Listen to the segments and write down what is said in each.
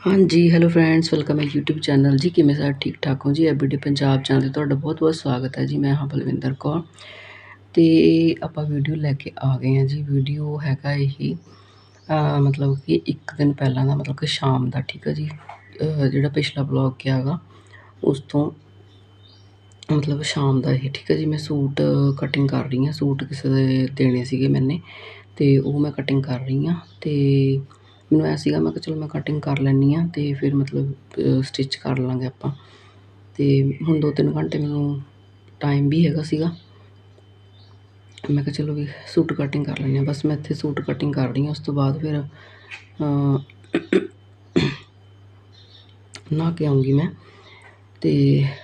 ਹਾਂਜੀ hello friends welcome ਹੈ YouTube channel ਜੀ, ਕਿਵੇਂ ਸਾਰੇ? ਠੀਕ ਠਾਕ ਹੋ ਜੀ? ਐਵਰੀਡੇ ਪੰਜਾਬ ਚੈਨਲ ਤੇ ਤੁਹਾਡਾ ਬਹੁਤ ਬਹੁਤ ਸਵਾਗਤ ਹੈ ਜੀ। ਮੈਂ ਹਾਂ ਬਲਵਿੰਦਰ ਕੌਰ। ਤੇ ਆਪਾਂ ਵੀਡੀਓ ਲੈ ਕੇ ਆ ਗਏ ਹਾਂ ਜੀ। ਵੀਡੀਓ ਹੈਗਾ ਇਹ ਮਤਲਬ ਕਿ ਇੱਕ ਦਿਨ ਪਹਿਲਾਂ ਦਾ, ਮਤਲਬ ਕਿ ਸ਼ਾਮ ਦਾ, ਠੀਕ ਹੈ ਜੀ? ਜਿਹੜਾ ਪਿਛਲਾ ਬਲੌਗ ਗਿਆ ਹੈਗਾ ਉਸ ਤੋਂ ਮਤਲਬ ਸ਼ਾਮ ਦਾ ਇਹ, ਠੀਕ ਹੈ ਜੀ? ਮੈਂ ਸੂਟ ਕਟਿੰਗ ਕਰ ਰਹੀ ਹਾਂ। ਸੂਟ ਕਿਸੇ ਦੇ ਦੇਣੇ ਸੀਗੇ ਮੈਨੇ। ਤੇ ਉਹ ਮੈਂ ਕਟਿੰਗ ਕਰ ਰਹੀ ਹਾਂ। ਤੇ ਮੈਨੂੰ ਐਂ ਸੀਗਾ ਮੈਂ ਕਿਹਾ ਚਲੋ ਮੈਂ ਕਟਿੰਗ ਕਰ ਲੈਂਦੀ ਹਾਂ ਅਤੇ ਫਿਰ ਮਤਲਬ ਸਟਿਚ ਕਰ ਲਵਾਂਗੇ ਆਪਾਂ। ਅਤੇ ਹੁਣ ਦੋ ਤਿੰਨ ਘੰਟੇ ਮੈਨੂੰ ਟਾਈਮ ਵੀ ਹੈਗਾ ਸੀਗਾ। ਮੈਂ ਕਿਹਾ ਚਲੋ ਵੀ ਸੂਟ ਕਟਿੰਗ ਕਰ ਲੈਂਦੇ ਹਾਂ। ਬਸ ਮੈਂ ਇੱਥੇ ਸੂਟ ਕਟਿੰਗ ਕਰ ਰਹੀ ਹਾਂ ਉਸ ਤੋਂ ਬਾਅਦ ਫਿਰ ਅਹ, ਨਹਾ ਕੇ ਆਉਂਗੀ ਮੈਂ। ਅਤੇ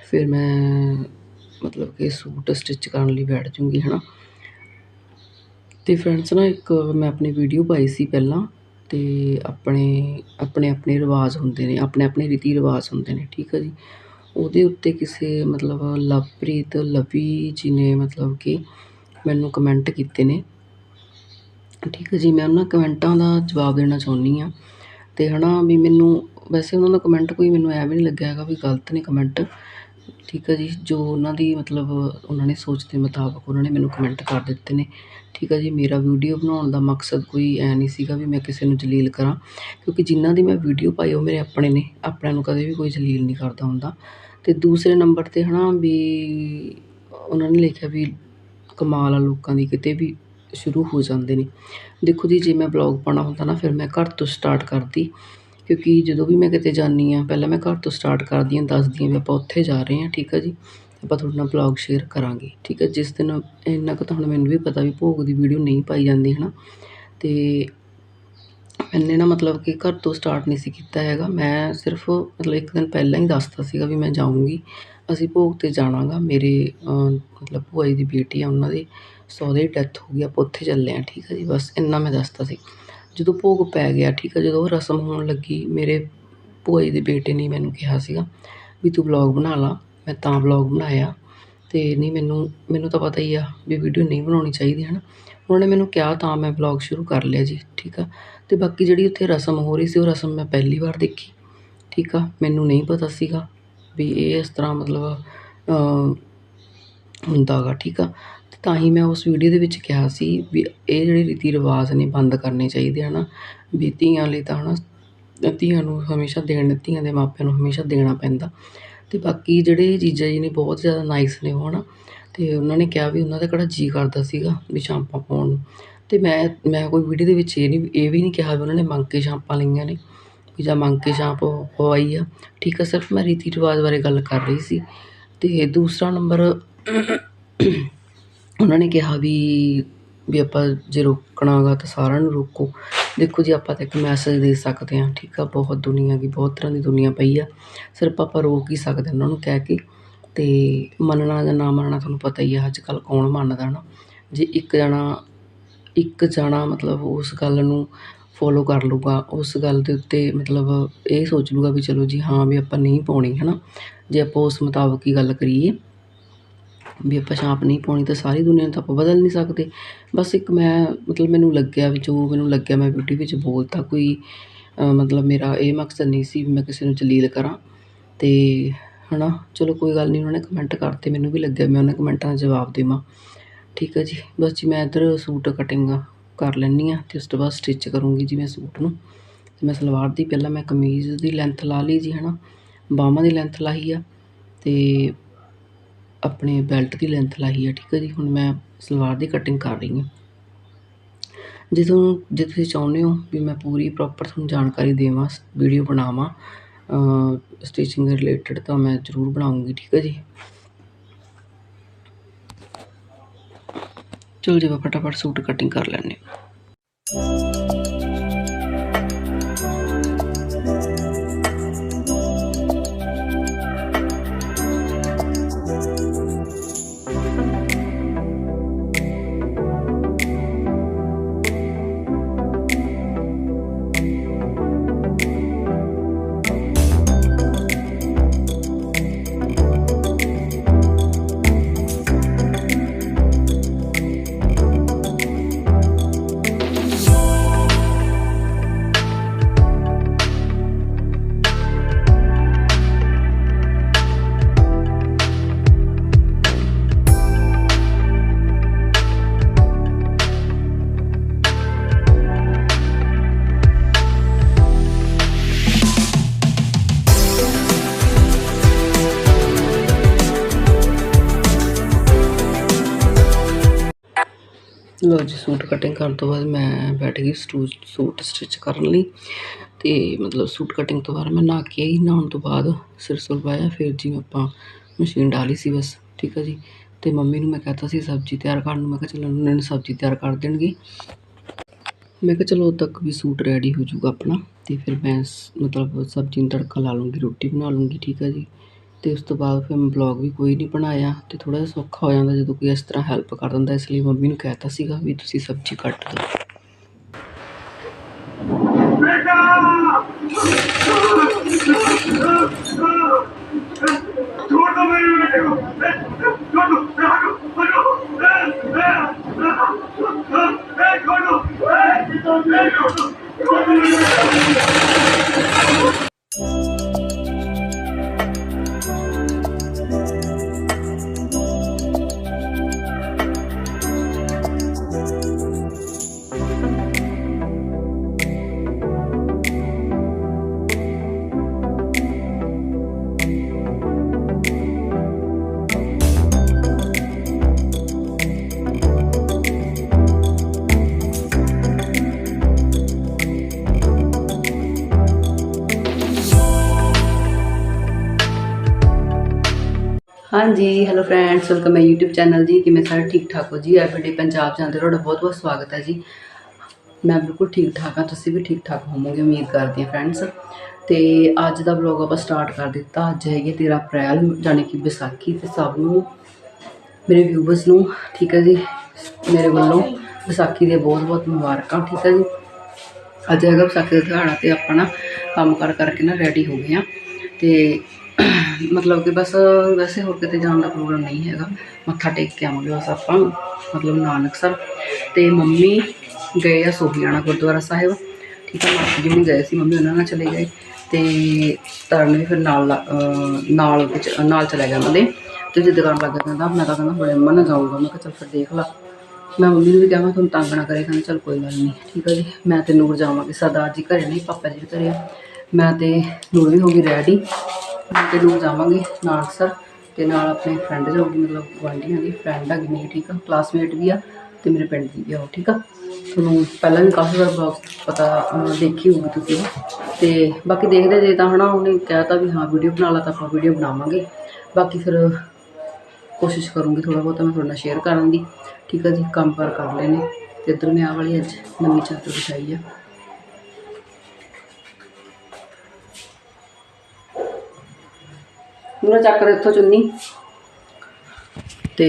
ਫਿਰ ਮੈਂ ਮਤਲਬ ਕਿ ਸੂਟ ਸਟਿਚ ਕਰਨ ਲਈ ਬੈਠ ਜੂੰਗੀ ਹੈ ਨਾ ਅਤੇ ਫਰੈਂਡਸ ਨਾ ਇੱਕ ਮੈਂ ਆਪਣੀ ਵੀਡੀਓ ਪਾਈ ਸੀ ਪਹਿਲਾਂ। ਤੇ ਆਪਣੇ ਆਪਣੇ ਆਪਣੇ ਰਿਵਾਜ ਹੁੰਦੇ ਨੇ, ਆਪਣੇ ਆਪਣੇ ਰੀਤੀ ਰਿਵਾਜ ਹੁੰਦੇ ਨੇ, ਠੀਕ ਹੈ ਜੀ? ਉਹਦੇ ਉੱਤੇ ਕਿਸੇ ਮਤਲਬ ਲਵਪ੍ਰੀਤ ਲਵੀ ਜੀ ਨੇ ਮਤਲਬ ਕਿ ਮੈਨੂੰ ਕਮੈਂਟ ਕੀਤੇ ਨੇ। ਠੀਕ ਹੈ ਜੀ, ਮੈਂ ਉਹਨਾਂ ਕਮੈਂਟਾਂ ਦਾ ਜਵਾਬ ਦੇਣਾ ਚਾਹੁੰਦੀ ਹਾਂ। ਅਤੇ ਹੈ ਨਾ ਵੀ ਮੈਨੂੰ, ਵੈਸੇ ਉਹਨਾਂ ਦਾ ਕਮੈਂਟ ਕੋਈ ਮੈਨੂੰ ਐਂ ਵੀ ਨਹੀਂ ਲੱਗਿਆ ਹੈਗਾ ਵੀ ਗਲਤ ਨੇ ਕਮੈਂਟ ਠੀਕ ਆ ਜੀ, ਜੋ ਉਹਨਾਂ ਦੀ ਮਤਲਬ ਉਹਨਾਂ ਨੇ ਸੋਚ ਦੇ ਮੁਤਾਬਕ ਉਹਨਾਂ ਨੇ ਮੈਨੂੰ ਕਮੈਂਟ ਕਰ ਦਿੱਤੇ ਨੇ। ਠੀਕ ਆ ਜੀ, ਮੇਰਾ ਵੀਡੀਓ ਬਣਾਉਣ ਦਾ ਮਕਸਦ ਕੋਈ ਐਂ ਨਹੀਂ ਸੀਗਾ ਵੀ ਮੈਂ ਕਿਸੇ ਨੂੰ ਜਲੀਲ ਕਰਾਂ, ਕਿਉਂਕਿ ਜਿਨ੍ਹਾਂ ਦੀ ਮੈਂ ਵੀਡੀਓ ਪਾਈ ਉਹ ਮੇਰੇ ਆਪਣੇ ਨੇ, ਆਪਣਿਆਂ ਨੂੰ ਕਦੇ ਵੀ ਕੋਈ ਜਲੀਲ ਨਹੀਂ ਕਰਦਾ ਹੁੰਦਾ। ਅਤੇ ਦੂਸਰੇ ਨੰਬਰ ਤੇ ਹੈ ਨਾ ਵੀ ਉਹਨਾਂ ਨੇ ਲਿਖਿਆ ਵੀ ਕਮਾਲ ਆ ਲੋਕਾਂ ਦੀ, ਕਿਤੇ ਵੀ ਸ਼ੁਰੂ ਹੋ ਜਾਂਦੇ ਨੇ। ਦੇਖੋ ਜੀ, ਜੇ ਮੈਂ ਬਲੌਗ ਪਾਉਣਾ ਹੁੰਦਾ ਨਾ, ਫਿਰ ਮੈਂ ਘਰ ਤੋਂ ਸਟਾਰਟ ਕਰਦੀ। ਕਿਉਂਕਿ ਜਦੋਂ ਵੀ ਮੈਂ ਕਿਤੇ ਜਾਂਦੀ ਹਾਂ, ਪਹਿਲਾਂ ਮੈਂ ਘਰ ਤੋਂ ਸਟਾਰਟ ਕਰਦੀ ਹਾਂ, ਦੱਸਦੀ ਹਾਂ ਵੀ ਆਪਾਂ ਉੱਥੇ ਜਾ ਰਹੇ ਹਾਂ, ਠੀਕ ਆ ਜੀ? ਆਪਾਂ ਤੁਹਾਡੇ ਨਾਲ ਬਲੌਗ ਸ਼ੇਅਰ ਕਰਾਂਗੇ, ਠੀਕ ਹੈ ਜਿਸ ਦਿਨ ਇੰਨਾ ਕੁ ਤਾਂ ਹੁਣ ਮੈਨੂੰ ਵੀ ਪਤਾ ਵੀ ਭੋਗ ਦੀ ਵੀਡੀਓ ਨਹੀਂ ਪਾਈ ਜਾਂਦੀ ਹੈ ਨਾ ਅਤੇ ਮੈਨੇ ਨਾ ਮਤਲਬ ਕਿ ਘਰ ਤੋਂ ਸਟਾਰਟ ਨਹੀਂ ਸੀ ਕੀਤਾ ਹੈਗਾ। ਮੈਂ ਸਿਰਫ ਮਤਲਬ ਇੱਕ ਦਿਨ ਪਹਿਲਾਂ ਹੀ ਦੱਸਤਾ ਸੀਗਾ ਵੀ ਮੈਂ ਜਾਊਂਗੀ। ਅਸੀਂ ਭੋਗ ਤੇ ਜਾਣਾਗਾ। ਮੇਰੇ ਮਤਲਬ ਭੂਆ ਜੀ ਦੀ ਬੇਟੀ ਆ, ਉਹਨਾਂ ਦੇ ਸਹੁਰੇ ਦੀ ਡੈਥ ਹੋ ਗਈ। ਆਪਾਂ ਉੱਥੇ ਚੱਲੇ ਹਾਂ, ਠੀਕ ਆ ਜੀ? ਬਸ ਇੰਨਾ ਮੈਂ ਦੱਸਤਾ ਸੀ। ਜਦੋਂ ਭੋਗ ਪੈ ਗਿਆ, ਠੀਕ ਆ, ਜਦੋਂ ਉਹ ਰਸਮ ਹੋਣ ਲੱਗੀ, ਮੇਰੇ ਭੂਆ ਜੀ ਦੇ ਬੇਟੇ ਨੇ ਮੈਨੂੰ ਕਿਹਾ ਸੀਗਾ ਵੀ ਤੂੰ ਵਲੋਗ ਬਣਾ ਲਾ, ਮੈਂ ਤਾਂ ਵਲੋਗ ਬਣਾਇਆ। ਅਤੇ ਨਹੀਂ, ਮੈਨੂੰ ਮੈਨੂੰ ਤਾਂ ਪਤਾ ਹੀ ਆ ਵੀ ਵੀਡੀਓ ਨਹੀਂ ਬਣਾਉਣੀ ਚਾਹੀਦੀ ਹੈ ਨਾ ਉਹਨਾਂ ਨੇ ਮੈਨੂੰ ਕਿਹਾ, ਤਾਂ ਮੈਂ ਵਲੋਗ ਸ਼ੁਰੂ ਕਰ ਲਿਆ ਜੀ ਠੀਕ ਆ। ਅਤੇ ਬਾਕੀ ਜਿਹੜੀ ਉੱਥੇ ਰਸਮ ਹੋ ਰਹੀ ਸੀ, ਉਹ ਰਸਮ ਮੈਂ ਪਹਿਲੀ ਵਾਰ ਦੇਖੀ, ਠੀਕ ਆ। ਮੈਨੂੰ ਨਹੀਂ ਪਤਾ ਸੀਗਾ ਵੀ ਇਹ ਇਸ ਤਰ੍ਹਾਂ ਮਤਲਬ ਹੁੰਦਾ ਗਾ, ਠੀਕ ਆ। ਤਾਂ ਹੀ ਮੈਂ ਉਸ ਵੀਡੀਓ ਦੇ ਵਿੱਚ ਕਿਹਾ ਸੀ ਵੀ ਇਹ ਜਿਹੜੇ ਰੀਤੀ ਰਿਵਾਜ ਨੇ ਬੰਦ ਕਰਨੇ ਚਾਹੀਦੇ ਹੈ ਨਾ, ਵੀ ਧੀਆਂ ਲਈ ਤਾਂ ਹੈ ਨਾ ਧੀਆਂ ਨੂੰ ਹਮੇਸ਼ਾ ਦੇਣ, ਧੀਆਂ ਦੇ ਮਾਪਿਆਂ ਨੂੰ ਹਮੇਸ਼ਾ ਦੇਣਾ ਪੈਂਦਾ। ਅਤੇ ਬਾਕੀ ਜਿਹੜੇ ਜੀਜਾ ਜੀ ਨੇ ਬਹੁਤ ਜ਼ਿਆਦਾ ਨਾਈਸ ਨੇ ਉਹ ਹੈ ਨਾ ਅਤੇ ਉਹਨਾਂ ਨੇ ਕਿਹਾ ਵੀ ਉਹਨਾਂ ਦਾ ਕਿਹੜਾ ਜੀਅ ਕਰਦਾ ਸੀਗਾ ਵੀ ਛਾਂਪਾਂ ਪਾਉਣ ਨੂੰ। ਅਤੇ ਮੈਂ ਮੈਂ ਕੋਈ ਵੀਡੀਓ ਦੇ ਵਿੱਚ ਇਹ ਨਹੀਂ, ਇਹ ਵੀ ਨਹੀਂ ਕਿਹਾ ਵੀ ਉਹਨਾਂ ਨੇ ਮੰਗ ਕੇ ਛਾਂਪਾਂ ਲਈਆਂ ਨੇ, ਵੀ ਜਾਂ ਮੰਗ ਕੇ ਛਾਂਪ ਪਵਾਈ ਆ। ਠੀਕ ਆ, ਸਿਰਫ ਮੈਂ ਰੀਤੀ ਰਿਵਾਜ ਬਾਰੇ ਗੱਲ ਕਰ ਰਹੀ ਸੀ। ਅਤੇ ਦੂਸਰਾ ਨੰਬਰ ਉਹਨਾਂ ਨੇ ਕਿਹਾ ਵੀ ਵੀ ਆਪਾਂ ਜੇ ਰੋਕਣਾ ਗਾ ਤਾਂ ਸਾਰਿਆਂ ਨੂੰ ਰੋਕੋ। ਦੇਖੋ ਜੀ, ਆਪਾਂ ਤਾਂ ਇੱਕ ਮੈਸੇਜ ਦੇ ਸਕਦੇ ਹਾਂ, ਠੀਕ ਆ? ਬਹੁਤ ਦੁਨੀਆ ਦੀ ਬਹੁਤ ਤਰ੍ਹਾਂ ਦੀ ਦੁਨੀਆ ਪਈ ਆ। ਸਿਰਫ ਆਪਾਂ ਰੋਕ ਹੀ ਸਕਦੇ ਉਹਨਾਂ ਨੂੰ ਕਹਿ ਕੇ। ਅਤੇ ਮੰਨਣਾ ਜਾਂ ਨਾ ਮੰਨਣਾ ਤੁਹਾਨੂੰ ਪਤਾ ਹੀ ਆ ਅੱਜ ਕੱਲ੍ਹ ਕੌਣ ਮੰਨਦਾ ਹੈ ਨਾ? ਜੇ ਇੱਕ ਜਣਾ ਇੱਕ ਜਣਾ ਮਤਲਬ ਉਸ ਗੱਲ ਨੂੰ ਫੋਲੋ ਕਰ ਲੂਗਾ ਉਸ ਗੱਲ ਦੇ ਉੱਤੇ ਮਤਲਬ ਇਹ ਸੋਚ ਲੂਗਾ ਵੀ ਚਲੋ ਜੀ, ਹਾਂ ਵੀ ਆਪਾਂ ਨਹੀਂ ਪਾਉਣੀ ਹੈ ਨਾ ਜੇ ਆਪਾਂ ਉਸ ਮੁਤਾਬਕ ਹੀ ਗੱਲ ਕਰੀਏ ਵੀ ਆਪਾਂ ਛਾਂਪ ਨਹੀਂ ਪਾਉਣੀ ਤਾਂ ਸਾਰੀ ਦੁਨੀਆ ਨੂੰ ਤਾਂ ਆਪਾਂ ਬਦਲ ਨਹੀਂ ਸਕਦੇ। ਬਸ ਇੱਕ ਮੈਂ, ਮਤਲਬ ਮੈਨੂੰ ਲੱਗਿਆ ਵੀ ਜੋ ਮੈਨੂੰ ਲੱਗਿਆ ਮੈਂ ਬਿਊਟੀ ਵਿੱਚ ਬੋਲਤਾ ਕੋਈ ਮਤਲਬ ਮੇਰਾ ਇਹ ਮਕਸਦ ਨਹੀਂ ਸੀ ਵੀ ਮੈਂ ਕਿਸੇ ਨੂੰ ਜਲੀਲ ਕਰਾਂ। ਅਤੇ ਹੈ ਨਾ ਚਲੋ ਕੋਈ ਗੱਲ ਨਹੀਂ, ਉਹਨਾਂ ਨੇ ਕਮੈਂਟ ਕਰਤੇ, ਮੈਨੂੰ ਵੀ ਲੱਗਿਆ ਮੈਂ ਉਹਨਾਂ ਕਮੈਂਟਾਂ ਦਾ ਜਵਾਬ ਦੇਵਾਂ। ਠੀਕ ਹੈ ਜੀ, ਬਸ ਜੀ ਮੈਂ ਇੱਧਰ ਸੂਟ ਕਟਿੰਗ ਕਰ ਲੈਂਦੀ ਹਾਂ ਅਤੇ ਉਸ ਤੋਂ ਬਾਅਦ ਸਟਿਚ ਕਰੂੰਗੀ ਜੀ ਮੈਂ ਸੂਟ ਨੂੰ। ਤੇ ਮੈਂ ਸਲਵਾਰ ਦੀ ਪਹਿਲਾਂ ਮੈਂ ਕਮੀਜ਼ ਦੀ ਲੈਂਥ ਲਾ ਲਈ ਜੀ ਹੈ ਨਾ ਬਾਹਾਂ ਦੀ ਲੈਂਥ ਲਾਈ ਆ। ਅਤੇ ਆਪਣੇ ਬੈਲਟ ਦੀ ਲੈਂਥ ਲਾਈ ਹੈ ਠੀਕ ਹੈ ਜੀ? ਹੁਣ ਮੈਂ ਸਲਵਾਰ ਦੀ ਕਟਿੰਗ ਕਰ ਰਹੀ ਹਾਂ। ਜੇ ਤੁਹਾਨੂੰ ਜੇ ਤੁਸੀਂ ਚਾਹੁੰਦੇ ਹੋ ਵੀ ਮੈਂ ਪੂਰੀ ਪ੍ਰੋਪਰ ਤੁਹਾਨੂੰ ਜਾਣਕਾਰੀ ਦੇਵਾਂ ਵੀਡੀਓ ਬਣਾਵਾਂ ਸਟਿਚਿੰਗ ਦੇ ਰਿਲੇਟਡ ਤਾਂ ਮੈਂ ਜ਼ਰੂਰ ਬਣਾਉਂਗੀ, ਠੀਕ ਹੈ ਜੀ? ਚਲੋ ਜੀ, ਆਪਾਂ ਫਟਾਫਟ ਸੂਟ ਕਟਿੰਗ ਕਰ ਲੈਂਦੇ ਹਾਂ। ਲਓ ਜੀ ਸੂਟ ਕਟਿੰਗ ਕਰਨ ਤੋਂ ਬਾਅਦ ਮੈਂ ਬੈਠ ਗਈ ਸਟੂ, ਸੂਟ ਸਟਿਚ ਕਰਨ ਲਈ। ਅਤੇ ਮਤਲਬ ਸੂਟ ਕਟਿੰਗ ਤੋਂ ਬਾਅਦ ਮੈਂ ਨਹਾ ਕੇ ਆਈ, ਨਹਾਉਣ ਤੋਂ ਬਾਅਦ ਸਿਰ ਸੁਰ ਪਾਇਆ ਫਿਰ ਜਿਵੇਂ ਆਪਾਂ ਮਸ਼ੀਨ ਡਾਲੀ ਸੀ ਬਸ, ਠੀਕ ਆ ਜੀ। ਅਤੇ ਮੰਮੀ ਨੂੰ ਮੈਂ ਕਹਿਤਾ ਸੀ ਸਬਜ਼ੀ ਤਿਆਰ ਕਰਨ ਨੂੰ, ਮੈਂ ਕਿਹਾ ਚਲੋ ਉਹਨਾਂ ਨੇ ਸਬਜ਼ੀ ਤਿਆਰ ਕਰ ਦੇਣਗੇ। ਮੈਂ ਕਿਹਾ ਚਲੋ ਉਦੋਂ ਤੱਕ ਵੀ ਸੂਟ ਰੈਡੀ ਹੋ ਜਾਊਗਾ ਆਪਣਾ ਅਤੇ ਫਿਰ ਮੈਂ ਮਤਲਬ ਸਬਜ਼ੀ ਨੂੰ ਤੜਕਾ ਲਾ ਲੂੰਗੀ ਰੋਟੀ ਬਣਾ ਲੂੰਗੀ ਠੀਕ ਆ ਜੀ। ਅਤੇ ਉਸ ਤੋਂ ਬਾਅਦ ਫਿਰ ਮੈਂ ਵਲੋਗ ਵੀ ਕੋਈ ਨਹੀਂ ਬਣਾਇਆ ਅਤੇ ਥੋੜ੍ਹਾ ਜਿਹਾ ਸੌਖਾ ਹੋ ਜਾਂਦਾ ਜਦੋਂ ਕੋਈ ਇਸ ਤਰ੍ਹਾਂ ਹੈਲਪ ਕਰ ਦਿੰਦਾ ਇਸ ਲਈ ਮੰਮੀ ਨੂੰ ਕਹਿ ਤਾ ਸੀਗਾ ਵੀ ਤੁਸੀਂ ਸਬਜ਼ੀ ਕੱਟ ਦਿਓ Hey, go! ਹਾਂਜੀ hello friends welcome my YouTube channel ਜੀ। ਕਿਵੇਂ ਸਾਰੇ ਠੀਕ ਠਾਕ ਹੋ ਜੀ? ਐਵਰੀਡੇ ਪੰਜਾਬ ਜਾਂਦੇ ਤੁਹਾਡਾ ਬਹੁਤ ਬਹੁਤ ਸਵਾਗਤ ਹੈ ਜੀ। ਮੈਂ ਬਿਲਕੁਲ ਠੀਕ ਠਾਕ ਹਾਂ, ਤੁਸੀਂ ਵੀ ਠੀਕ ਠਾਕ ਹੋਵੋਗੇ, ਉਮੀਦ ਕਰਦੀ ਹਾਂ ਫਰੈਂਡਸ ਤੇ ਅੱਜ ਦਾ ਵਲੌਗ ਆਪਾਂ ਸਟਾਰਟ ਕਰ ਦਿੱਤਾ। ਅੱਜ ਹੈਗੀ 13 ਅਪ੍ਰੈਲ ਯਾਨੀ ਕਿ ਵਿਸਾਖੀ ਤੇ ਸਭ ਨੂੰ, ਮੇਰੇ ਵਿਊਵਰਸ ਨੂੰ, ਠੀਕ ਹੈ ਜੀ? ਮੇਰੇ ਵੱਲੋਂ ਵਿਸਾਖੀ ਦੇ ਬਹੁਤ ਬਹੁਤ ਮੁਬਾਰਕਾਂ, ਠੀਕ ਹੈ ਜੀ? ਅੱਜ ਹੈਗਾ ਵਿਸਾਖੀ ਦਾ ਦਿਹਾੜਾ ਤੇ ਆਪਾਂ ਨਾ ਕੰਮ ਕਰ ਕਰਕੇ ਨਾ ਰੈਡੀ ਹੋ ਗਏ ਆ ਤੇ ਮਤਲਬ ਕਿ ਬਸ ਵੈਸੇ ਹੋਰ ਕਿਤੇ ਜਾਣ ਦਾ ਪ੍ਰੋਗਰਾਮ ਨਹੀਂ ਹੈਗਾ। ਮੱਥਾ ਟੇਕ ਕੇ ਆਵਾਂਗੇ ਬਸ ਆਪਾਂ, ਮਤਲਬ ਨਾਨਕਸਰ ਤੇ ਮੰਮੀ ਗਏ ਆ ਸੋਹੀਆਣਾ ਗੁਰਦੁਆਰਾ ਸਾਹਿਬ। ਠੀਕ ਹੈ ਮਾਸੀ ਜੀ ਵੀ ਗਏ ਸੀ, ਮੰਮੀ ਉਹਨਾਂ ਨਾਲ ਚਲੇ ਗਏ ਤੇ ਤਰਨ ਵੀ ਫਿਰ ਨਾਲ ਲਾ- ਨਾਲ ਵਿੱਚ, ਨਾਲ ਚਲਾ ਗਿਆ ਉਹਨਾਂ ਦੇ। ਤੇ ਜਿੱਦ ਕਰਨ ਲੱਗਾ ਕਹਿੰਦਾ, ਮੈਂ ਤਾਂ ਕਹਿੰਦਾ ਬੜੇ ਮਨ ਨਾਲ ਜਾਊਂਗਾ। ਮੈਂ ਕਿਹਾ ਚੱਲ ਫਿਰ ਦੇਖ ਲਾ। ਮੈਂ ਮੰਮੀ ਨੂੰ ਵੀ ਕਿਹਾ, ਮੈਂ ਤੁਹਾਨੂੰ ਤੰਗ ਨਾ ਕਰੇ, ਕਹਿੰਦਾ ਚੱਲ ਕੋਈ ਗੱਲ ਨਹੀਂ। ਠੀਕ ਹੈ ਜੀ, ਮੈਂ ਤੇ ਨੂਰ ਜਾਵਾਂਗੇ। ਸਰਦਾਰ ਜੀ ਘਰੇ ਨਹੀਂ ਪਾਪਾ ਜੀ ਵੀ ਘਰੇ ਆ। ਮੈਂ ਤੇ ਨੂਰ ਵੀ ਹੋ ਗਈ ਰੈਡੀ ਤੇ ਨੂਰ ਜਾਵਾਂਗੇ ਨਾਨਕਸਰ ਤੇ ਨਾਲ ਆਪਣੇ ਫਰੈਂਡ ਜਾਊਗੀ ਮਤਲਬ ਗੁਆਂਢੀਆਂ ਦੀ ਫਰੈਂਡ ਹੈਗੀ ਮੇਰੀ, ਠੀਕ ਆ? ਕਲਾਸਮੇਟ ਵੀ ਆ ਤੇ ਮੇਰੇ ਪਿੰਡ ਦੀ ਵੀ ਆ ਉਹ, ਠੀਕ ਆ? ਤੁਹਾਨੂੰ ਪਹਿਲਾਂ ਵੀ ਕਾਫੀ ਵਾਰ ਬਲੌਗ ਪਤਾ ਦੇਖੀ ਹੋਊਗੀ ਤੁਸੀਂ ਉਹ। ਤੇ ਬਾਕੀ ਦੇਖਦੇ ਜੇ ਤਾਂ ਹਨਾ, ਉਹਨੇ ਕਹਿਤਾ ਵੀ ਹਾਂ ਵੀਡੀਓ ਬਣਾ ਲਾ ਤਾਂ ਆਪਾਂ ਵੀਡੀਓ ਬਣਾਵਾਂਗੇ। ਬਾਕੀ ਫਿਰ ਕੋਸ਼ਿਸ਼ ਕਰੂੰਗੀ ਥੋੜਾ ਬਹੁਤਾ ਮੈਂ ਤੁਹਾਡੇ ਨਾਲ ਸ਼ੇਅਰ ਕਰਨ ਦੀ, ਠੀਕ ਆ ਜੀ? ਕੰਮ ਕਰ ਕਰ ਲੈਣੇ ਤੇ ਇੱਧਰ ਮੈਂ ਆਹ ਵਾਲੀ ਅੱਜ ਨਵੀਂ ਚਾਦਰ ਵਿਛਾਈ ਆ। ਉਹਨਾਂ ਚੱਕ ਦੇ ਇੱਥੋਂ ਚੁੰਨੀ ਤੇ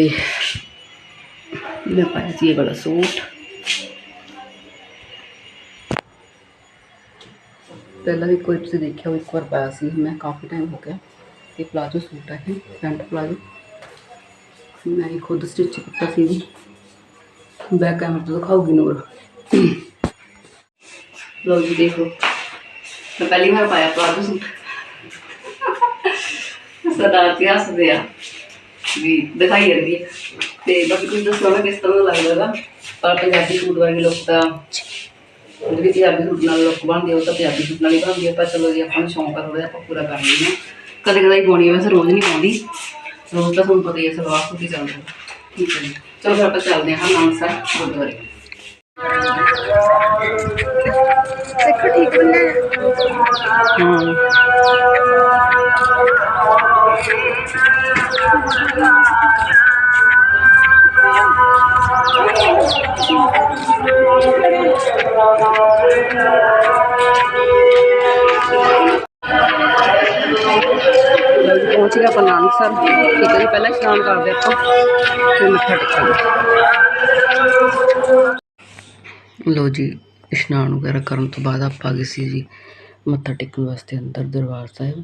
ਮੈਂ ਪਾਇਆ ਸੀ ਇਹ ਵਾਲਾ ਸੂਟ ਪਹਿਲਾਂ ਵੀ ਕੋਈ ਤੁਸੀਂ ਦੇਖਿਆ ਉਹ ਇੱਕ ਵਾਰ ਪਾਇਆ ਸੀ ਮੈਂ ਕਾਫੀ ਟਾਈਮ ਹੋ ਗਿਆ ਇਹ ਪਲਾਜੋ ਸੂਟ ਹੈ ਇਹ ਪੈਂਟ ਪਲਾਜੋ ਮੈਂ ਇਹ ਖੁਦ ਸਟਿਚ ਕੀਤਾ ਸੀ ਜੀ ਬੈਕ ਕੈਮਰਾ ਤੋਂ ਦਿਖਾਉਗੀ ਨੂਰ ਲਓ ਜੀ ਦੇਖੋ ਮੈਂ ਪਹਿਲੀ ਵਾਰ ਪਾਇਆ ਪਲਾਜੋ ਸੂਟ ਸਰਦਾਰ ਜੀ ਹੱਸਦੇ ਆ ਵੀ ਦਿਖਾਈ ਜਾਂਦੀ ਹੈ ਤੇ ਬਾਕੀ ਕੁਝ ਦੱਸੋ ਨਾ ਕਿਸ ਤਰ੍ਹਾਂ ਦਾ ਲੱਗਦਾ ਹੈਗਾ ਪਰ ਪੰਜਾਬੀ ਸੂਟ ਵਰਗੀ ਲੁੱਕ ਤਾਂ ਜਿਹੜੀ ਪੰਜਾਬੀ ਸੂਟ ਨਾਲ ਲੁੱਕ ਬਣਦੀ ਆ, ਉਹ ਤਾਂ ਪੰਜਾਬੀ ਸੂਟ ਨਾਲ ਹੀ ਬਣਦੀ ਹੈ ਪਰ ਚਲੋ ਜੀ ਆਪਾਂ ਨੂੰ ਸ਼ੌਂਕ ਆ ਥੋੜਾ ਜਿਹਾ ਆਪਾਂ ਪੂਰਾ ਕਰ ਲੈਂਦੇ ਹਾਂ ਕਦੇ ਕਦੇ ਹੀ ਪਾਉਣੀ ਹੈ ਵੈਸੇ ਰੋਜ਼ ਨਹੀਂ ਪਾਉਂਦੀ ਰੋਜ਼ ਤਾਂ ਤੁਹਾਨੂੰ ਪਤਾ ਹੀ ਹੈ ਸਲਵਾਰ ਸੂਟ ਹੀ ਚੱਲਦਾ ਠੀਕ ਹੈ ਜੀ ਚਲੋ ਫਿਰ ਆਪਾਂ ਚੱਲਦੇ ਹਾਂ ਨਾਨਸਰ ਗੁਰਦੁਆਰੇ ਦੇਖੋ ਠੀਕ ਬੰਨਾ ਹਾਂ। ਲਓ ਜੀ, ਪਹੁੰਚ ਗਿਆ ਆਪਾਂ ਨਾਨਕਸਰ ਠੀਕ ਹੈ ਜੀ, ਪਹਿਲਾਂ ਇਸ਼ਨਾਨ ਕਰਦੇ ਆਪਾਂ, ਫਿਰ ਮੱਥਾ ਟੇਕਾਂਗੇ। ਲਓ ਜੀ, ਇਸ਼ਨਾਨ ਵਗੈਰਾ ਕਰਨ ਤੋਂ ਬਾਅਦ ਆਪਾਂ ਗਏ ਸੀ ਜੀ ਮੱਥਾ ਟੇਕਣ ਵਾਸਤੇ ਅੰਦਰ ਦਰਬਾਰ ਸਾਹਿਬ।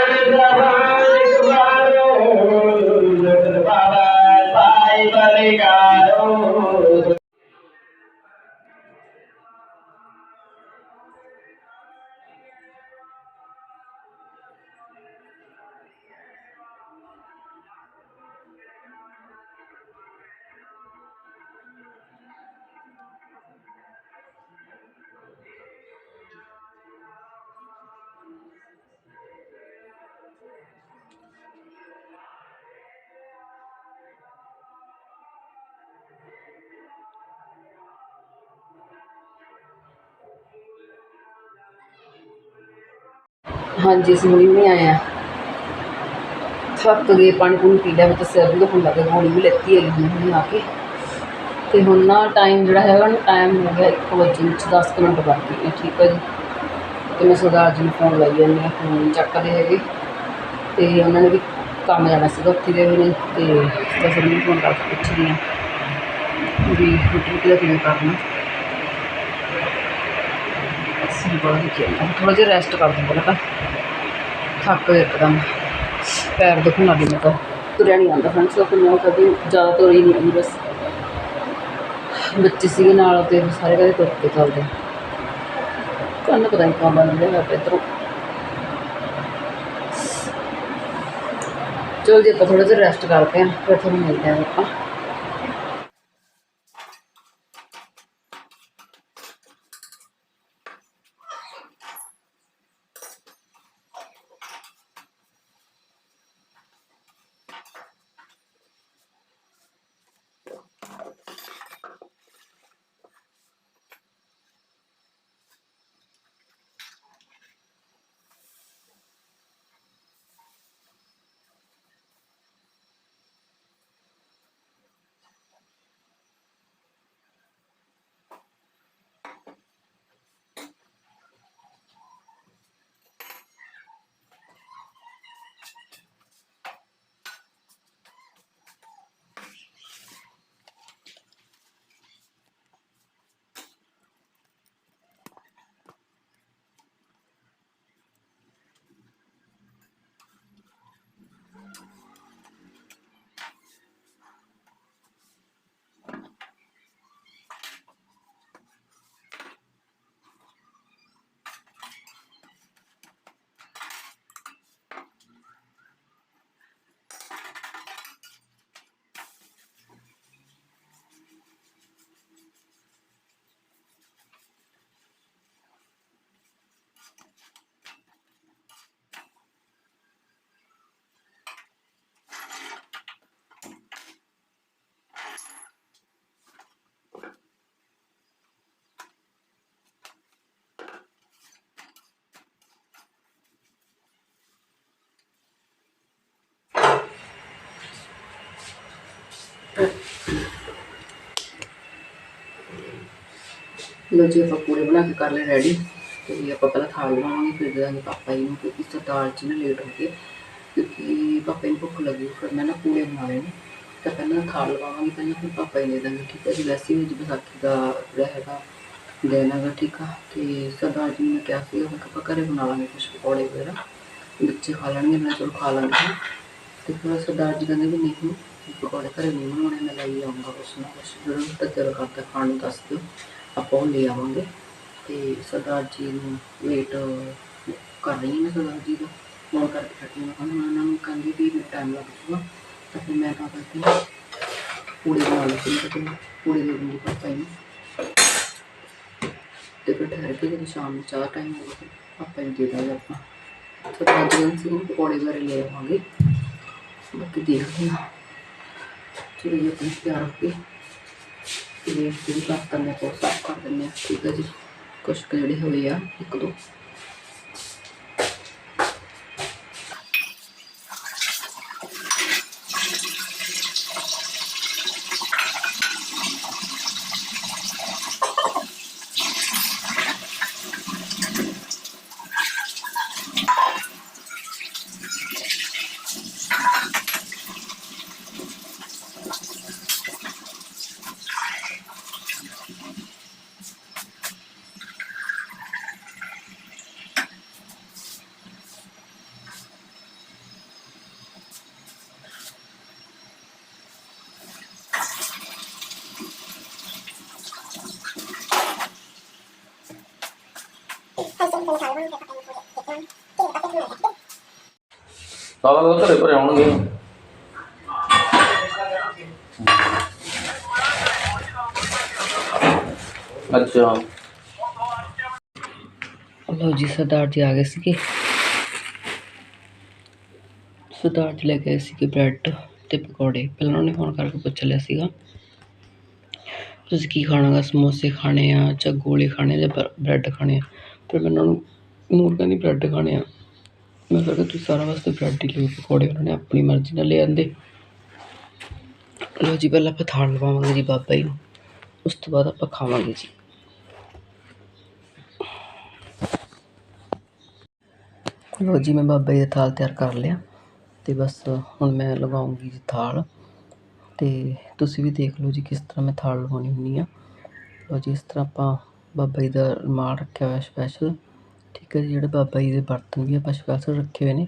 ਹਾਂਜੀ, ਅਸੀਂ ਹੁਣੀ ਵੀ ਆਏ ਆ। ਥੱਕ ਗਏ, ਪਾਣੀ ਪੂਣੀ ਪੀ ਲਿਆ ਤੇ ਸਿਰ ਵੀ ਦੁਖਣ ਲੱਗ ਗੋਲੀ ਵੀ ਲੈਤੀ ਹੈਗੀ ਹੁਣੀ ਆ ਕੇ। ਤੇ ਹੁਣ ਨਾ ਟਾਈਮ ਜਿਹੜਾ ਹੈਗਾ ਨਾ ਟਾਈਮ ਹੋ ਗਿਆ ਇੱਕ ਵਜੇ ਵਿੱਚ 10 ਕੁ ਮਿੰਟ ਬਾਕੀ ਹੈ ਠੀਕ ਹੈ ਜੀ। ਤੇ ਮੈਂ ਸਰਦਾਰ ਜੀ ਨੂੰ ਫੋਨ ਲਾਈ ਜਾਂਦੀ ਹਾਂ ਫੋਨ ਚੱਕਦੇ ਹੈਗੇ। ਤੇ ਉਹਨਾਂ ਨੇ ਵੀ ਕੰਮ ਜਾਣਾ ਸੀਗਾ ਉੱਥੇ ਦੇ ਹੋਏ ਨੇ ਤੇ ਬਸ ਉਹਨਾਂ ਫੋਨ ਕਰਕੇ ਪੁੱਛਦੀ ਹਾਂ ਵੀ ਰੋਟੀ ਕਿਹਦਾ ਕਿਵੇਂ ਕਰਨਾ। ਅਸੀਂ ਬਾਹਰ ਖੇਡਣਾ ਥੋੜਾ ਜਿਹਾ ਰੈਸਟ ਕਰ ਦਿੰਦੇ ਨਾ ਤਾਂ। ਥੱਕ ਗਏ ਇੱਕਦਮ। ਪੈਰ ਦੁਖਣ ਲੱਗ ਗਏ ਮੈਂ ਤਾਂ। ਤੁਰਿਆ ਨਹੀਂ ਆਉਂਦਾ ਫਰੈਂਡਸ ਉਹ ਮੈਂ ਕਦੇ ਜ਼ਿਆਦਾ ਤੁਰੀ ਨਹੀਂ ਆਉਂਦੀ ਬਸ। ਬੱਚੇ ਸੀਗੇ ਨਾਲ ਤੇ ਸਾਰੇ ਕਦੇ ਤੁਰ ਕੇ ਚੱਲਦੇ ਕੰਨ ਪਤਾ ਨਹੀਂ ਕੌਣ ਬਣ ਰਿਹਾ ਹੈ ਇੱਧਰੋਂ। ਚਲੋ ਜੀ ਆਪਾਂ ਥੋੜਾ ਜਿਹਾ ਰੈਸਟ ਕਰਦੇ ਹਾਂ ਫਿਰ ਤੁਹਾਨੂੰ ਮਿਲਦੇ ਹਾਂ ਆਪਾਂ। ਲੋ ਜੀ, ਆਪਾਂ ਪੂੜੇ ਬਣਾ ਕੇ ਕਰ ਲਏ ਰੈਡੀ ਤੇ ਆਪਾਂ ਪਹਿਲਾਂ ਥਾਲ ਬਣਾਵਾਂਗੇ, ਫਿਰ ਦੇ ਦਾਂਗੇ ਪਾਪਾ ਜੀ ਨੂੰ ਕਿਉਂਕਿ ਸਰਦਾਰ ਜੀ ਨੇ ਲੇਟ ਹੋ ਗਏ ਕਿਉਂਕਿ ਪਾਪਾ ਨੂੰ ਭੁੱਖ ਲੱਗੀ, ਫਿਰ ਮੈਂ ਨਾ ਪੂੜੇ ਬਣਾਉਣੇ ਨੇ। ਤਾਂ ਪਹਿਲਾਂ ਥਾਲ ਲਵਾਵਾਂਗੇ ਪਹਿਲਾਂ ਫਿਰ ਪਾਪਾ ਜੀ ਨੇ ਦੇ ਦਾਂਗੇ ਠੀਕ ਹੈ ਜੀ? ਵੈਸੇ ਵੀ ਵਿਸਾਖੀ ਦਾ ਜਿਹੜਾ ਹੈਗਾ, ਦਿਨ ਹੈਗਾ, ਠੀਕ ਆ? ਤੇ ਸਰਦਾਰ ਜੀ ਨੇ ਕਿਹਾ ਸੀ ਉਹ ਆਪਾਂ ਘਰੇ ਬਣਾ ਲਾਂਗੇ ਕੁਛ ਪਕੌੜੇ ਵਗੈਰਾ। ਬੱਚੇ ਖਾ ਲੈਣਗੇ, ਮੈਂ ਚਲੋ ਖਾ ਲਾਂਗੇ ਤੇ ਫਿਰ ਸਰਦਾਰ ਜੀ ਕਹਿੰਦੇ ਵੀ ਨਹੀਂ ਪਕੌੜੇ ਘਰੇ ਨਹੀਂ ਬਣਾਉਣੇ, ਮੈਂ ਲਈ ਆਉਂਗਾ ਕੁਛ ਨਾ ਕੁਛ। ਜਦੋਂ ਤਾਂ ਦਿਲ ਕਰਦਾ, ਖਾਣ ਨੂੰ ਦੱਸ ਦਿਓ। ਆਪਾਂ ਉਹ ਲੈ ਆਵਾਂਗੇ। ਤੇ ਸਰਦਾਰ ਜੀ ਨੂੰ ਵੇਟ ਕਰ ਰਹੀ ਹਾਂ ਮੈਂ ਸਰਦਾਰ ਜੀ ਦਾ ਫੋਨ ਕਰਕੇ ਹਟੀ ਮੈਂ ਕਹਿੰਦਾ ਉਹਨਾਂ ਨੂੰ ਕਹਿੰਦੀ ਵੀ ਮੈਨੂੰ ਟਾਈਮ ਲੱਗ ਜੂਗਾ ਤਾਂ ਫਿਰ ਮੈਂ ਕਹਾਂ ਕਰਦੀ ਹਾਂ ਪੂੜੇ ਬਣਾ ਲਈ ਤੇ ਫਿਰ ਪੂੜੇ ਦੇ ਦੂੰਗੀ ਪਾਪਾ ਜੀ ਨੂੰ। ਤੇ ਫਿਰ ਠਹਿਰ ਕੇ ਜਦੋਂ ਸ਼ਾਮ ਨੂੰ ਚਾਹ ਟਾਈਮ ਹੋ ਫਿਰ ਆਪਾਂ ਜੀ ਦੇ ਦਾਂਗੇ ਆਪਾਂ। ਸਰਦਾਰ ਜੀ ਨੂੰ ਅਸੀਂ ਪਕੌੜੇ ਵਗੈਰਾ ਲੈ ਆਵਾਂਗੇ। ਬਾਕੀ ਦੇਖਦੇ ਹਾਂ। ਚਲੋ ਜੀ ਆਪਣੀ ਤਿਆਰ ਹੋ ਕੇ ਤੇ ਜਿਹੜੀ ਬਰਤਨ ਨੇ ਉਹ ਕਰ ਦਿੰਦੇ ਆ, ਠੀਕ ਹੈ ਜੀ। ਕੁਛ ਕੁ ਜਿਹੜੇ ਹੋਏ ਆ, ਇੱਕ ਦੋ। ਸਾਲਾ ਤਾਂ ਘਰੇ ਭਰੇ ਆਉਣਗੇ। ਅੱਛਾ। ਲਓ ਜੀ, ਸਰਦਾਰ ਜੀ ਆ ਗਏ ਸੀਗੇ। ਸਰਦਾਰ ਜੀ ਲੈ ਕੇ ਆਏ ਸੀਗੇ ਬ੍ਰੈਡ ਤੇ ਪਕੌੜੇ। ਪਹਿਲਾਂ ਉਹਨੇ ਫੋਨ ਕਰਕੇ ਪੁੱਛ ਲਿਆ ਸੀਗਾ, ਤੁਸੀਂ ਕੀ ਖਾਣਾਗਾ? ਸਮੋਸੇ ਖਾਣੇ ਆ ਜਾਂ ਗੋਲੇ ਖਾਣੇ ਜਾਂ ਬ੍ਰੈਡ ਖਾਣੇ ਆ? ਫਿਰ ਮੈਂ ਉਹਨਾਂ ਨੂੰ ਨੂਰ ਕਹਿੰਦੀ ਬ੍ਰੈਡ ਖਾਣੇ ਆ। ਮੈਂ ਕਿਹਾ ਤੁਸੀਂ ਸਾਰਾ ਵਾਸਤੇ ਬ੍ਰੈਡ ਹੀ ਲਿਓ, ਪਕੌੜੇ ਉਹਨਾਂ ਨੇ ਆਪਣੀ ਮਰਜ਼ੀ ਨਾਲ ਲੈ ਆਂਦੇ। ਲਓ ਜੀ, ਪਹਿਲਾਂ ਆਪਾਂ ਥਾਲ ਲਵਾਵਾਂਗੇ ਜੀ ਬਾਬਾ ਜੀ ਨੂੰ। ਉਸ ਤੋਂ ਬਾਅਦ ਆਪਾਂ ਖਾਵਾਂਗੇ ਜੀ। ਲਓ ਜੀ, ਮੈਂ ਬਾਬਾ ਜੀ ਦਾ ਥਾਲ ਤਿਆਰ ਕਰ ਲਿਆ ਤੇ ਬਸ ਹੁਣ ਮੈਂ ਲਗਾਉਂਗੀ ਜੀ ਥਾਲ। ਤੇ ਤੁਸੀਂ ਵੀ ਦੇਖ ਲਓ ਜੀ ਕਿਸ ਤਰ੍ਹਾਂ ਮੈਂ ਥਾਲ ਲਵਾਉਣੀ ਹੁੰਦੀ ਆ। ਲਓ ਜੀ, ਇਸ ਤਰ੍ਹਾਂ ਆਪਾਂ ਬਾਬਾ ਜੀ ਦਾ ਰੁਮਾਲ ਰੱਖਿਆ ਹੋਇਆ ਸਪੈਸ਼ਲ ਠੀਕ ਹੈ ਜੀ, ਜਿਹੜੇ ਬਾਬਾ ਜੀ ਦੇ ਬਰਤਨ ਵੀ ਆਪਾਂ ਸਪੈਸ਼ਲ ਰੱਖੇ ਹੋਏ ਨੇ।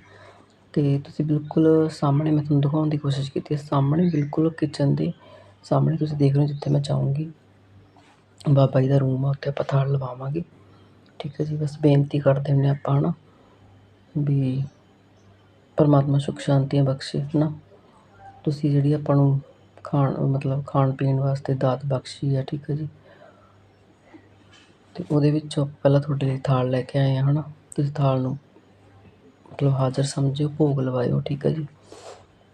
ਅਤੇ ਤੁਸੀਂ ਬਿਲਕੁਲ ਸਾਹਮਣੇ ਮੈਂ ਤੁਹਾਨੂੰ ਦਿਖਾਉਣ ਦੀ ਕੋਸ਼ਿਸ਼ ਕੀਤੀ ਹੈ, ਸਾਹਮਣੇ ਬਿਲਕੁਲ ਕਿਚਨ ਦੇ ਸਾਹਮਣੇ ਤੁਸੀਂ ਦੇਖ ਰਹੇ ਹੋ ਜਿੱਥੇ ਮੈਂ ਚਾਹੂੰਗੀ ਬਾਬਾ ਜੀ ਦਾ ਰੂਮ ਆ, ਉੱਥੇ ਆਪਾਂ ਥਾਲ ਲਵਾਵਾਂਗੇ। ਠੀਕ ਹੈ ਜੀ, ਬਸ ਬੇਨਤੀ ਕਰਦੇ ਹੁੰਦੇ ਆਪਾਂ ਹਨਾ ਵੀ ਪਰਮਾਤਮਾ ਸੁੱਖ ਸ਼ਾਂਤੀਆਂ ਬਖਸ਼ੇ ਹਨਾ। ਤੁਸੀਂ ਜਿਹੜੀ ਆਪਾਂ ਨੂੰ ਖਾਣ, ਮਤਲਬ ਖਾਣ ਪੀਣ ਵਾਸਤੇ ਦਾਤ ਬਖਸ਼ੀ ਹੈ ਠੀਕ ਹੈ ਜੀ। ਅਤੇ ਉਹਦੇ ਵਿੱਚੋਂ ਪਹਿਲਾਂ ਤੁਹਾਡੇ ਲਈ ਥਾਲ ਲੈ ਕੇ ਆਏ ਹਾਂ ਹੈ ਨਾ ਤੁਸੀਂ ਥਾਲ ਨੂੰ ਮਤਲਬ ਹਾਜ਼ਰ ਸਮਝਿਓ, ਭੋਗ ਲਵਾਇਓ, ਠੀਕ ਹੈ ਜੀ?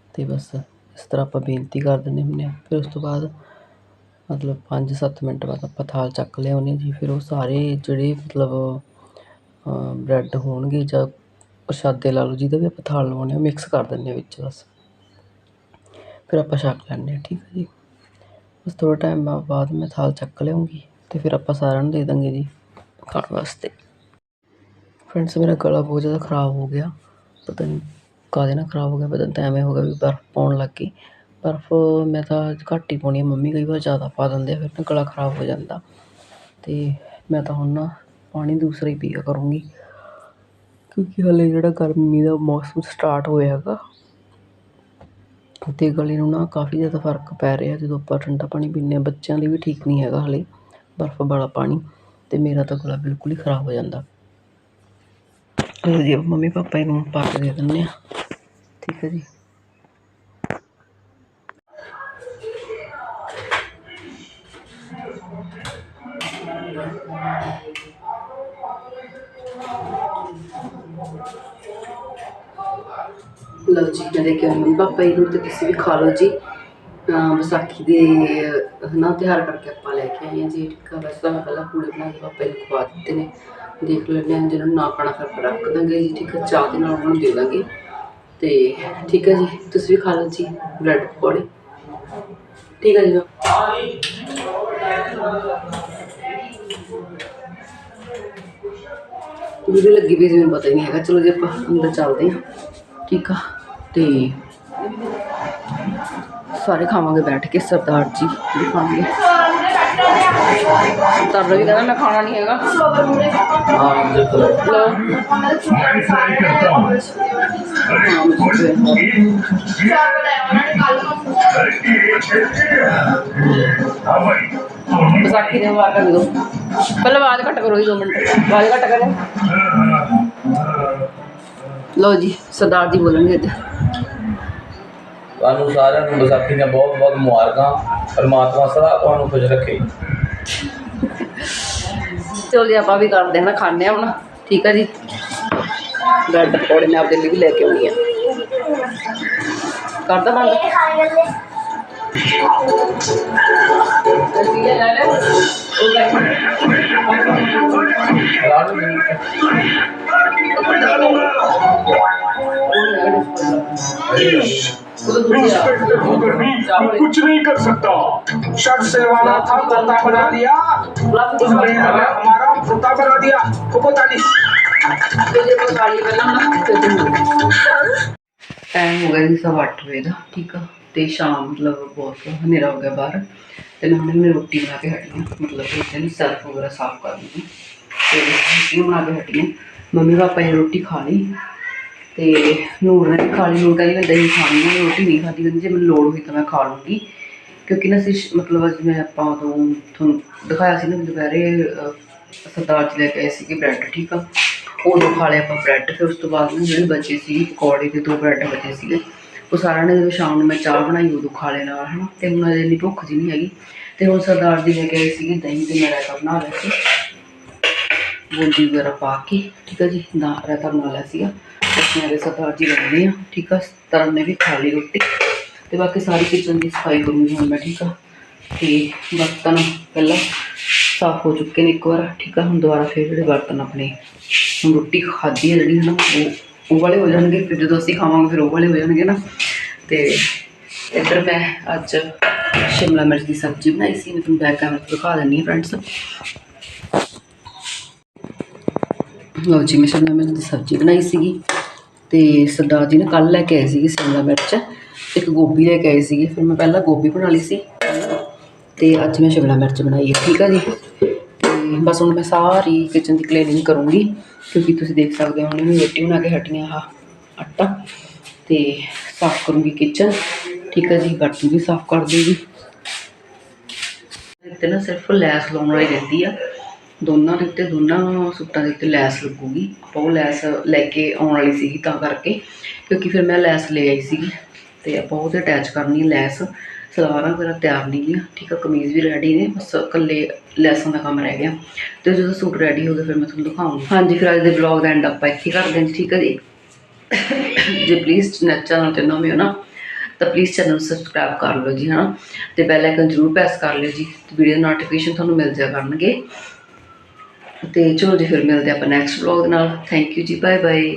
ਅਤੇ ਬਸ ਇਸ ਤਰ੍ਹਾਂ ਆਪਾਂ ਬੇਨਤੀ ਕਰ ਦਿੰਦੇ ਹੁੰਦੇ ਹਾਂ। ਫਿਰ ਉਸ ਤੋਂ ਬਾਅਦ ਮਤਲਬ 5-7 ਮਿੰਟ ਬਾਅਦ ਆਪਾਂ ਥਾਲ ਚੱਕ ਲਿਆਉਂਦੇ ਜੀ। ਫਿਰ ਉਹ ਸਾਰੇ ਜਿਹੜੇ ਮਤਲਬ ਬ੍ਰੈਡ ਹੋਣਗੇ ਜਾਂ ਪ੍ਰਸ਼ਾਦੇ ਲਾ ਲਓ, ਜਿਹਦਾ ਵੀ ਆਪਾਂ ਥਾਲ ਲਵਾਉਂਦੇ ਹਾਂ ਮਿਕਸ ਕਰ ਦਿੰਦੇ ਹਾਂ ਵਿੱਚ ਬਸ। ਫਿਰ ਆਪਾਂ ਛਕ ਲੈਂਦੇ ਹਾਂ, ਠੀਕ ਹੈ ਜੀ? ਬਸ ਥੋੜ੍ਹਾ ਟਾਈਮ ਬਾਅਦ ਮੈਂ ਥਾਲ ਚੱਕ ਲਿਆਉਂਗੀ। ਤੇ ਫਿਰ ਆਪਾਂ ਸਾਰਿਆਂ ਨੂੰ ਦੇ ਦਾਂਗੇ ਜੀ ਖਾਣ ਵਾਸਤੇ। ਫਰੈਂਡਸ ਮੇਰਾ ਗਲਾ ਬਹੁਤ ਜ਼ਿਆਦਾ ਖਰਾਬ ਹੋ ਗਿਆ। ਪਤਾ ਨਹੀਂ ਕਾਹਦੇ ਨਾਲ ਖਰਾਬ ਹੋ ਗਿਆ, ਪਤਾ ਨਹੀਂ ਤਾਂ ਐਵੇਂ ਹੋ ਗਿਆ ਵੀ ਬਰਫ਼ ਪਾਉਣ ਲੱਗ ਗਈ। ਬਰਫ਼ ਮੈਂ ਤਾਂ ਘੱਟ ਹੀ ਪਾਉਣੀ ਆ, ਮੰਮੀ ਕਈ ਵਾਰ ਜ਼ਿਆਦਾ ਪਾ ਦਿੰਦੇ ਆ, ਫਿਰ ਨਾ ਗਲਾ ਖਰਾਬ ਹੋ ਜਾਂਦਾ। ਤੇ ਮੈਂ ਤਾਂ ਹੁਣ ਨਾ ਪਾਣੀ ਦੂਸਰਾ ਹੀ ਪੀਆ ਕਰੂੰਗੀ। ਕਿਉਂਕਿ ਹਲੇ ਜਿਹੜਾ ਗਰਮੀ ਦਾ ਮੌਸਮ ਸਟਾਰਟ ਹੋਇਆ ਹੈਗਾ ਤੇ ਗਲੇ ਨੂੰ ਨਾ ਕਾਫੀ ਜ਼ਿਆਦਾ ਫ਼ਰਕ ਪੈ ਰਿਹਾ। ਜਦੋਂ ਆਪਾਂ ਠੰਡਾ ਪਾਣੀ ਪੀਂਦੇ ਹਾਂ, ਬੱਚਿਆਂ ਲਈ ਵੀ ਠੀਕ ਨਹੀਂ ਹੈਗਾ ਹਲੇ। ਬਰਫ਼ ਵਾਲਾ ਪਾਣੀ ਅਤੇ ਮੇਰਾ ਤਾਂ ਗਲਾ ਬਿਲਕੁਲ ਹੀ ਖਰਾਬ ਹੋ ਜਾਂਦਾ। ਜੀ ਮੰਮੀ ਪਾਪਾ ਨੂੰ ਪਾ ਕੇ ਦੇ ਦਿੰਦੇ ਆ। ਠੀਕ ਹੈ ਜੀ। ਲਓ ਜੀ, ਮੈਂ ਦੇ ਕੇ ਮੰਮੀ ਪਾਪਾ ਜੀ ਨੂੰ ਤੇ ਤੁਸੀਂ ਵੀ ਖਾ ਲਓ ਜੀ। ਵਿਸਾਖੀ ਦੇ, ਹਨਾ, ਤਿਉਹਾਰ ਕਰਕੇ ਕੇ ਆਏ ਹਾਂ ਜੀ ਠੀਕ ਆ ਵੈਸੇ ਤਾਂ ਮੈਂ ਪਹਿਲਾਂ ਪੂੜੇ ਬਣਾ ਕੇ ਪਾਪਾ ਜੀ ਨੂੰ ਖਵਾ ਦਿੱਤੇ ਨੇ। ਦੇਖ ਲੈਂਦੇ ਹਾਂ ਜਿਹਨਾਂ ਨੂੰ ਨਾ ਖਾਣਾ ਫਿਰ ਰੱਖ ਦਾਂਗੇ ਜੀ, ਠੀਕ ਹੈ, ਚਾਹ ਦੇ ਨਾਲ ਉਹਨਾਂ ਨੂੰ ਦੇ ਦਾਂਗੇ। ਤੇ ਠੀਕ ਹੈ ਜੀ, ਤੁਸੀਂ ਵੀ ਖਾ ਲਓ ਜੀ, ਬ੍ਰੈਡ ਪਕੌੜੇ। ਠੀਕ ਹੈ ਜੀ ਵੀਡੀਓ ਲੱਗੀ ਪਈ ਸੀ, ਮੈਨੂੰ ਪਤਾ ਹੀ ਨਹੀਂ ਹੈਗਾ। ਚਲੋ ਜੀ, ਆਪਾਂ ਅੰਦਰ ਚੱਲਦੇ ਹਾਂ। ਠੀਕ ਆ, ਤੇ ਸਾਰੇ ਖਾਵਾਂਗੇ ਬੈਠ ਕੇ, ਸਰਦਾਰ ਜੀ ਵੀ ਖਾਣਗੇ। ਸਰਦਾਰ ਵੀ ਕਹਿੰਦਾ ਮੈਂ ਖਾਣਾ ਨਹੀਂ ਹੈਗਾ ਹਾਂ ਦੇਖੋ ਲੋ ਵਿਸਾਖੀ ਦੇ ਮੁਬਾਰਕਾਂ ਦੇ ਦੋ ਪਹਿਲਾਂ ਆਵਾਜ਼ ਘੱਟ ਕਰੋ ਜੀ 2 ਮਿੰਟ ਆਵਾਜ਼ ਘੱਟ ਕਰੋ ਲਓ ਜੀ ਸਰਦਾਰ ਜੀ ਬੋਲਣਗੇ ਅੱਜ ਤੁਹਾਨੂੰ ਸਾਰਿਆਂ ਨੂੰ ਵਿਸਾਖੀ ਦੀਆਂ ਬਹੁਤ ਬਹੁਤ ਮੁਬਾਰਕਾਂ ਪਰਮਾਤਮਾ ਸਦਾ ਤੁਹਾਨੂੰ ਖੁਸ਼ ਰੱਖੇ। ਚਲੋ ਜੀ ਆਪਾਂ ਵੀ ਕਰਦੇ ਹਾਂ ਨਾ ਖਾਣੇ ਆ ਹੁਣ। ਠੀਕ ਆ ਜੀ। ਬ੍ਰੈਡ ਪਕੌੜੇ ਮੈਂ ਆਪਦੇ ਲਈ ਵੀ ਲੈ ਕੇ ਆਉਣੀ ਆ। ਕਰਦਾ ਬੰਦ। ਅਸੀਂ ਲੈ ਲੈ ਉਹ ਲੈ ਰਾਣੂ ਜੀ कुछ नहीं कर सकता शर्ट सिलवाना था कुर्ता बना दिया उसने हमारा कुर्ता बना दिया फुकोताली ਟਾਈਮ ਹੋ ਗਿਆ ਜੀ ਸਵਾ ਅੱਠ ਵਜੇ ਦਾ ਠੀਕ ਆ ਤੇ ਸ਼ਾਮ ਮਤਲਬ ਬਹੁਤ ਹਨੇਰਾ ਹੋ ਗਿਆ ਬਾਹਰ ਤੇ ਮੈਂ ਹੁਣੇ ਮੈਂ ਰੋਟੀ ਬਣਾ ਕੇ ਹਟੀ ਹਾਂ ਮਤਲਬ ਕਿ ਇਹਦੀ ਸੈਲਫ ਵਗੈਰਾ ਸਾਫ਼ ਕਰ ਲਈ ਤੇ ਰੋਟੀ ਬਣਾ ਕੇ ਹਟੀ ਹਾਂ ਮੰਮੀ ਪਾਪਾ ਨੇ ਰੋਟੀ ਖਾ ਲਈ ਤੇ ਨੂਰ ਨੇ ਵੀ ਖਾ ਲਈ ਨੂਰ ਕਹਿੰਦੀ ਮੈਂ ਦਹੀਂ ਖਾਣੀ ਹੈ ਰੋਟੀ ਨਹੀਂ ਖਾਦੀ ਕਹਿੰਦੀ, ਜੇ ਮੈਨੂੰ ਲੋੜ ਹੋਈ ਤਾਂ ਮੈਂ ਖਾ ਲੂੰਗੀ। ਕਿਉਂਕਿ ਨਾ ਅਸੀਂ ਮਤਲਬ ਅੱਜ ਮੈਂ ਆਪਾਂ ਉਦੋਂ ਤੁਹਾਨੂੰ ਦਿਖਾਇਆ ਸੀ ਨਾ ਦੁਪਹਿਰੇ ਸਰਦਾਰ ਜੀ ਲੈ ਕੇ ਆਏ ਸੀਗੇ ਬ੍ਰੈਡ, ਠੀਕ ਆ? ਉਦੋਂ ਖਾ ਲਿਆ ਆਪਾਂ ਬ੍ਰੈਡ, ਫਿਰ ਉਸ ਤੋਂ ਬਾਅਦ ਨਾ ਜਿਹੜੇ ਬਚੇ ਸੀ, ਪਕੌੜੇ ਤੇ ਦੋ ਬ੍ਰੈਡ ਬਚੇ ਸੀਗੇ। ਉਹ ਸਾਰਿਆਂ ਨੇ ਜਦੋਂ ਸ਼ਾਮ ਨੂੰ ਮੈਂ ਚਾਹ ਬਣਾਈ, ਉਦੋਂ ਖਾ ਲਏ ਨਾਲ ਹਨਾ? ਤੇ ਹੁਣ ਅਜੇ ਇੰਨੀ ਭੁੱਖ ਜੀ ਨਹੀਂ ਹੈਗੀ। ਤੇ ਹੁਣ ਸਰਦਾਰ ਜੀ ਲੈ ਕੇ ਆਏ ਸੀਗੇ ਦਹੀਂ ਤੇ ਮੈਂ ਰਾਇਤਾ ਬਣਾ ਲਿਆ ਸੀ। ਬੂੰਦੀ ਵਗੈਰਾ ਪਾ ਕੇ, ਠੀਕ ਆ ਜੀ ਨਾ ਰਾਇਤਾ ਬਣਾ ਲਿਆ ਸੀਗਾ। ਅਸੀਂ ਮੇਰੇ ਸਰਦਾਰ ਜੀ ਰਹਿੰਦੇ ਆ ਠੀਕ ਆ? ਤਰਨ ਨੇ ਵੀ ਖਾ ਲਈ ਰੋਟੀ ਤੇ ਬਾਕੀ ਸਾਰੀ ਕਿਚਨ ਦੀ ਸਫ਼ਾਈ ਕਰੂੰਗੀ ਹੁਣ ਮੈਂ, ਠੀਕ ਆ? ਤੇ ਬਰਤਨ ਪਹਿਲਾਂ ਸਾਫ਼ ਹੋ ਚੁੱਕੇ ਨੇ ਇੱਕ ਵਾਰ, ਠੀਕ ਆ? ਹੁਣ ਦੁਬਾਰਾ ਫਿਰ ਜਿਹੜੇ ਬਰਤਨ ਆਪਣੇ, ਹੁਣ ਰੋਟੀ ਖਾਧੀ ਹੈ ਜਿਹੜੀ ਹੈ ਨਾ ਉਹ ਉਹ ਵਾਲੇ ਹੋ ਜਾਣਗੇ, ਫਿਰ ਜਦੋਂ ਅਸੀਂ ਖਾਵਾਂਗੇ, ਫਿਰ ਉਹ ਵਾਲੇ ਹੋ ਜਾਣਗੇ ਨਾ। ਤੇ ਇੱਧਰ ਮੈਂ ਅੱਜ ਸ਼ਿਮਲਾ ਮਿਰਚ ਦੀ ਸਬਜ਼ੀ ਬਣਾਈ ਸੀ, ਮੈਂ ਤੁਹਾਨੂੰ ਬੈਕ ਕੈਮਰਾ ਤੋਂ ਦਿਖਾ ਦਿੰਦੀ ਹਾਂ ਫਰੈਂਡਸ ਲਓ ਜੀ, ਮੈਂ ਸ਼ਿਮਲਾ ਮਿਰਚ ਦੀ ਸਬਜ਼ੀ ਬਣਾਈ ਸੀਗੀ। ਅਤੇ ਸਰਦਾਰ ਜੀ ਨੇ ਕੱਲ੍ਹ ਲੈ ਕੇ ਆਏ ਸੀਗੇ ਸ਼ਿਮਲਾ ਮਿਰਚ, ਇੱਕ ਗੋਭੀ ਲੈ ਕੇ ਆਏ ਸੀਗੇ। ਫਿਰ ਮੈਂ ਪਹਿਲਾਂ ਗੋਭੀ ਬਣਾ ਲਈ ਸੀ ਅਤੇ ਅੱਜ ਮੈਂ ਸ਼ਿਮਲਾ ਮਿਰਚ ਬਣਾਈ ਹੈ, ਠੀਕ ਆ ਜੀ? ਅਤੇ ਬਸ ਹੁਣ ਮੈਂ ਸਾਰੀ ਕਿਚਨ ਦੀ ਕਲੀਨਿੰਗ ਕਰੂੰਗੀ, ਕਿਉਂਕਿ ਤੁਸੀਂ ਦੇਖ ਸਕਦੇ ਹੋ ਹੁਣ ਮੈਂ ਰੋਟੀ ਬਣਾ ਕੇ ਹਟੀਆਂ ਆਹ ਆਟਾ ਅਤੇ ਸਾਫ਼ ਕਰੂੰਗੀ ਕਿਚਨ ਠੀਕ ਆ ਜੀ? ਬਰਤਨ ਵੀ ਸਾਫ਼ ਕਰ ਦੂੰਗੀ। ਇੱਥੇ ਨਾ ਸਿਰਫ ਲੈਸ ਲਾਉਣ ਵਾਲੀ ਰਹਿੰਦੀ ਆ। ਦੋਨਾਂ ਦੇ ਉੱਤੇ ਦੋਨਾਂ ਸੂਟਾਂ ਦੇ ਉੱਤੇ ਲੈਸ ਲੱਗੂਗੀ। ਆਪਾਂ ਉਹ ਲੈਸ ਲੈ ਕੇ ਆਉਣ ਵਾਲੀ ਸੀਗੀ ਤਾਂ ਕਰਕੇ, ਕਿਉਂਕਿ ਫਿਰ ਮੈਂ ਲੈਸ ਲੈ ਆਈ ਸੀਗੀ ਤੇ ਆਪਾਂ ਉਹਦੇ ਅਟੈਚ ਕਰਨੀ ਲੈਸ। ਸਲਵਾਰਾਂ ਵਗੈਰਾ ਤਿਆਰ ਨਹੀਂ ਗਈਆਂ, ਠੀਕ ਆ, ਕਮੀਜ਼ ਵੀ ਰੈਡੀ ਨੇ, ਬਸ ਇਕੱਲੇ ਲੈਸਾਂ ਦਾ ਕੰਮ ਰਹਿ ਗਿਆ। ਤੇ ਜਦੋਂ ਸੂਟ ਰੈਡੀ ਹੋ ਗਿਆ ਫਿਰ ਮੈਂ ਤੁਹਾਨੂੰ ਦਿਖਾਉਂਗੀ। ਹਾਂਜੀ, ਫਿਰ ਅੱਜ ਦੇ ਵਲੌਗ ਦਾ ਐਂਡ ਆਪਾਂ ਇੱਥੇ ਕਰ ਦਿੰਦੇ ਠੀਕ ਹੈ ਜੀ? ਜੇ ਪਲੀਜ਼ ਚੈਨਲ ਤੇ ਨਵੇਂ ਹੋ ਨਾ, ਤਾਂ ਪਲੀਜ਼ ਚੈਨਲ ਨੂੰ ਸਬਸਕ੍ਰਾਈਬ ਕਰ ਲਓ ਜੀ ਹਾਂ ਤੇ ਬੈਲ ਆਈਕਨ ਜ਼ਰੂਰ ਪ੍ਰੈਸ ਕਰ ਲਿਓ ਜੀ, ਤੇ ਵੀਡੀਓ ਨੋਟੀਫਿਕੇਸ਼ਨ ਤੁਹਾਨੂੰ ਮਿਲ ਜਾਇਆ ਕਰਨਗੇ। ਤੇ ਚਲੋ ਜੀ ਫਿਰ ਮਿਲਦੇ ਆਪਾਂ ਨੈਕਸਟ ਵਲੌਗ ਨਾਲ। ਥੈਂਕ ਯੂ ਜੀ ਬਾਏ ਬਾਏ